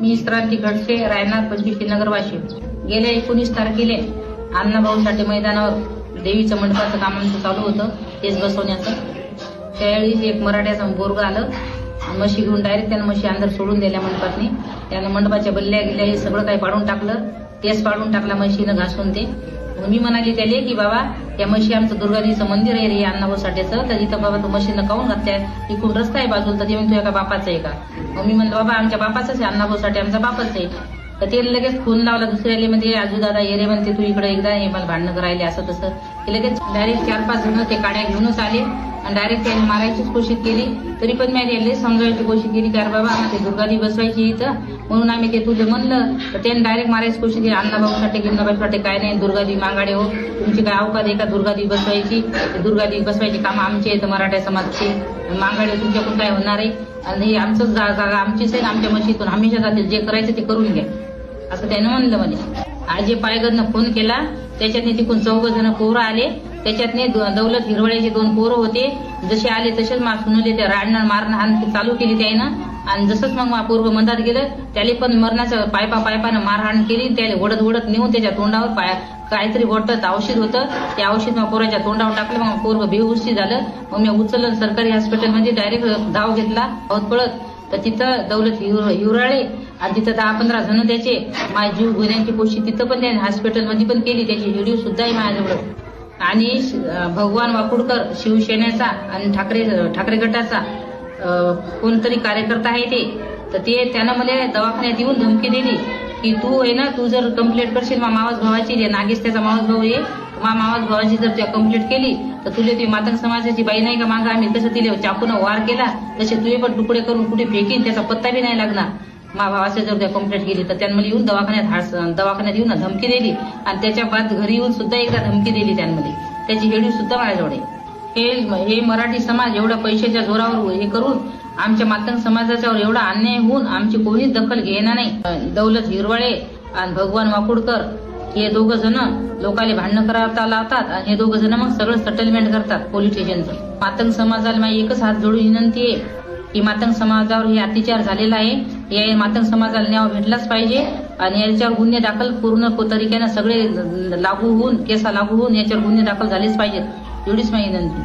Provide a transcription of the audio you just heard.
मी क्रांती घडसे रायनाथ पंचवीस नगर वाशिम गेल्या एकोणीस तारखेला अण्णाभाऊ साठे मैदानावर देवीचं मंडपाचं काम आमचं चालू होतं तेच बसवण्याचं. त्यावेळी एक मराठ्याचा बोरग आलं. म्हशी घेऊन डायरेक्ट त्यानं म्हशी अंदर सोडून दिल्या मंडपातनी. त्यानं मंडपाच्या बल्ल्या गेल्या हे सगळं काही पाडून टाकलं. तेच पाडून टाकला म्हशीनं घासून ते. मी म्हणाली त्याले की बाबा या म्हशी आमचं दुर्गादेवीचं मंदिर आहे रे अण्णाभाऊ साठेचं तर इथं बाबा तू म्हशीनं काऊन घातल्या? इकडून रस्ता आहे बाजूला तर ते म्हणतो का बापाचं आहे का? मग मी म्हणलं बाबा आमच्या बापाचंच आहे अण्णाभाऊ साठे आमचा बापाच आहे. तर ते लगेच फोन लावला दुसऱ्याले म्हणजे आजू दादा ये रे म्हणते तू इकडे एकदा हे मला भांडणं करायले असं तसं. ते लगेच डायरेक्ट चार पाच जण ते काड्या घेऊनच आले. आणि डायरेक्ट त्याने मारायचीच कोशिश केली. तरी पण मी त्याला समजायची कोशिश केली की अरे बाबा आम्हाला ते दुर्गादी बसवायची इथं. म्हणून आम्ही ते तुझं म्हणलं. तर त्याने डायरेक्ट मारायची कोशिश केली. अण्णाबाबू साठे गिंदाबाई साठे काय नाही दुर्गादी मांगाडे हो. तुमची काय अवकात आहे का? दुर्गादी बसवायची. दुर्गादी बसवायची काम आमचे आहेत मराठा समाजचे. मागाडे तुमच्याकडून काय होणार आहे? आणि हे आमचंच जागा आमचीच आहे आमच्या मशीतून हमेशा जातील जे करायचं ते करून घ्या. असं त्यानं म्हणलं म्हणे. आज जे पायगडनं फोन केला. त्याच्यातने तिकून चौघ जण पोरं आले. त्याच्यातने दौलत हिरवळ्याचे दोन पोरं होते. जसे आले तसेच मा सुनले ते राडणं मारणं हाण चालू केली त्यानं. आणि जसंच मग मा पूर्व मंदात गेलं त्याला पण मरणाचं पायपा पायपानं मारहाण केली त्याला ओढत ओढत नेऊन त्याच्या तोंडावर पाय काहीतरी वाटत औषध होतं. ते औषध मग पोराच्या तोंडावर टाकलं मग पूर्व बेहोशी झालं. मग मी उचललं सरकारी हॉस्पिटलमध्ये म्हणजे डायरेक्ट धाव घेतला पळत पळत. तर तिथं दौलत हिवराळे आणि तिथं दहा पंधरा जण त्याचे. माझे जीव गुन्ह्यांची पोशी तिथं पण त्याने हॉस्पिटलमध्ये पण केली त्याची व्हिडिओ सुद्धा आहे माझ्याजवळ. आणि श- भगवान वाकुडकर शिवसेनेचा आणि ठाकरे ठाकरे गटाचा कोणतरी कार्यकर्ता आहे ते तर ते त्यानं मला दवाखान्यात येऊन धमकी दिली की तू आहे ना तू जर कंप्लेंट करशील मा मावस भावाची जे नागेश त्याचा मावस भाऊ आहे मा मावस भावाची जर त्या कंप्लेंट केली तर तुला ती मातंग समाजाची बाई नाही का मागं? आम्ही तसं तिले चाकून वार केला? तसे तुझे पण तुकडे करून कुठे फेकीन त्याचा पत्ता बी नाही लागणार. मा भावाच्या जर त्या कंप्लेंट केली तर त्यांनी येऊन दवाखान्यात हास दवाखान्यात येऊन धमकी दिली. आणि त्याच्या बाद घरी येऊन सुद्धा एकदा धमकी दिली त्यांमध्ये. त्याची हेडी सुद्धा माझ्याजवळ हे हे मराठी समाज एवढ्या पैशाच्या जोरावर हे करून आमच्या मातंग समाजाच्यावर एवढा अन्याय होऊन आमची कोणीच दखल घेणार नाही. दौलत हिरवळे आणि भगवान वाकुडकर हे दोघं जण लोकाले भांडणं करता लावतात आणि हे दोघं जण मग सगळं सेटलमेंट करतात पोलीस स्टेशनचं मातंग समाजाला माझी एकच हात जोडून विनंती आहे की मातंग समाजावर हे अत्याचार झालेला आहे. या मातंग समाजाला न्याय भेटलाच पाहिजे आणि याच्यावर गुन्हे दाखल पूर्ण तरीक्यानं सगळे लागू होऊन केसा लागू होऊन याच्यावर गुन्हे दाखल झालेच पाहिजेत. एवढीच माझी विनंती.